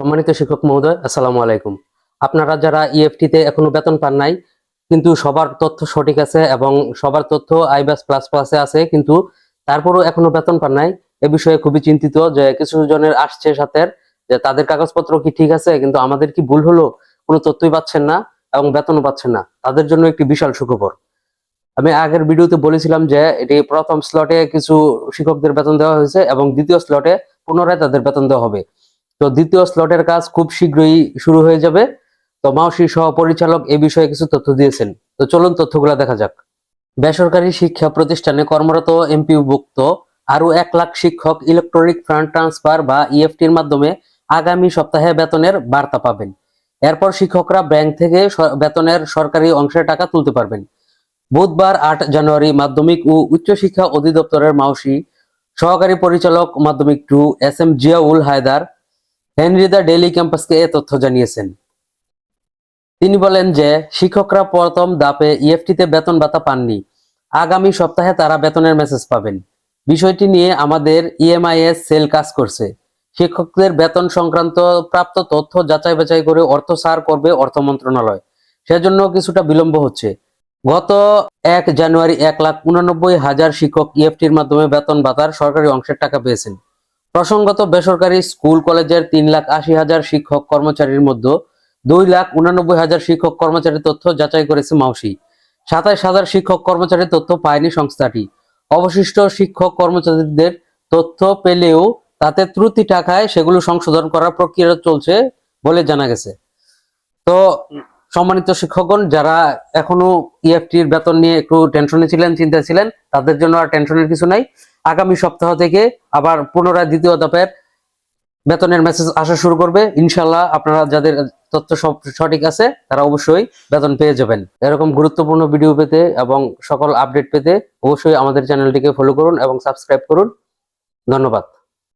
সম্মানিত শিক্ষক মহোদয়, আসসালামু আলাইকুম। আপনারা যারা ইএফটি তে এখনও বেতন পান নাই, কিন্তু সবার তথ্য সঠিক আছে এবং সবার তথ্য আইবাস প্লাস প্লাসে আছে, কিন্তু তারপরও এখনও বেতন পান নাই। এ বিষয়ে খুবই চিন্তিত যে কিছু জনের আসছে সাথে, যে তাদের কাগজপত্র কি ঠিক আছে, কিন্তু আমাদের কি ভুল হলো, কোনো তথ্যই পাচ্ছেন না এবং বেতনও পাচ্ছেন না। তাদের জন্য একটি বিশাল সুখবর। আমি আগের ভিডিওতে বলেছিলাম যে এটি প্রথম স্লটে কিছু শিক্ষকদের বেতন দেওয়া হয়েছে এবং দ্বিতীয় স্লটে পুনরায় তাদের বেতন দেওয়া হবে। তো দ্বিতীয় স্লটের কাজ খুব শীঘ্রই শুরু হয়ে যাবে। তো মাউসি সহ পরিচালক এ বিষয়ে কিছু তথ্য দিয়েছেন। তো চলুন তথ্যগুলো দেখা যাক। বেসরকারি শিক্ষা প্রতিষ্ঠানে কর্মরত এমপিভুক্ত আরও এক লাখ শিক্ষক ইলেকট্রনিক ফান্ড ট্রান্সফার বা ইএফটির মাধ্যমে আগামী সপ্তাহে বেতনের বার্তা পাবেন। এরপর শিক্ষকরা ব্যাংক থেকে বেতনের সরকারি অংশের টাকা তুলতে পারবেন। বুধবার আট জানুয়ারি মাধ্যমিক ও উচ্চশিক্ষা অধিদপ্তরের মাউসি সহকারী পরিচালক মাধ্যমিক two S M Ziaul Haider হেনরিদা daily ক্যাম্পাসকে এ তথ্য জানিয়েছেন। তিনি বলেন যে, শিক্ষকরা প্রথম ধাপে ইএফটিতে বেতন ভাতা পাননি। আগামী সপ্তাহে তারা বেতনের মেসেজ পাবেন। বিষয়টি নিয়ে আমাদের ইএমআইএস সেল কাজ করছে। শিক্ষকদের বেতন সংক্রান্ত প্রাপ্ত তথ্য যাচাই বাছাই করে অর্থ সার করবে অর্থ মন্ত্রণালয়। সেজন্য কিছুটা বিলম্ব হচ্ছে। গত এক জানুয়ারি এক লাখ উনানব্বই হাজার শিক্ষক ইএফটির মাধ্যমে বেতন ভাতার সরকারি অংশের টাকা পেয়েছেন। প্রসঙ্গত, বেসরকারি স্কুল কলেজের তিন লাখ আশি হাজার শিক্ষক কর্মচারীর মধ্যে দুই লাখ উনানব্বই হাজার শিক্ষক কর্মচারীর তথ্য যাচাই করেছে মাউসি। সাতাইশ হাজার শিক্ষক কর্মচারীর তথ্য পায়নি সংস্থাটি। অবশিষ্ট শিক্ষক কর্মচারীদের তথ্য পেলেও তাতে ত্রুটি টাকায় সেগুলো সংশোধন করার প্রক্রিয়া চলছে বলে জানা গেছে। তো, সম্মানিত শিক্ষকগণ, যারা এখনও ইএফটির বেতন নিয়ে একটু টেনশনে ছিলেন চিন্তা ছিলেন, তাদের জন্য আর টেনশনের কিছু নাই। আগামী সপ্তাহ থেকে আবার পুনরায় দ্বিতীয় ধাপের বেতনের মেসেজ আসা শুরু করবে। ইনশাল্লাহ আপনারা যাদের তথ্য সব সঠিক আছে, তারা অবশ্যই বেতন পেয়ে যাবেন। এরকম গুরুত্বপূর্ণ ভিডিও পেতে এবং সকল আপডেট পেতে অবশ্যই আমাদের চ্যানেলটিকে ফলো করুন এবং সাবস্ক্রাইব করুন। ধন্যবাদ।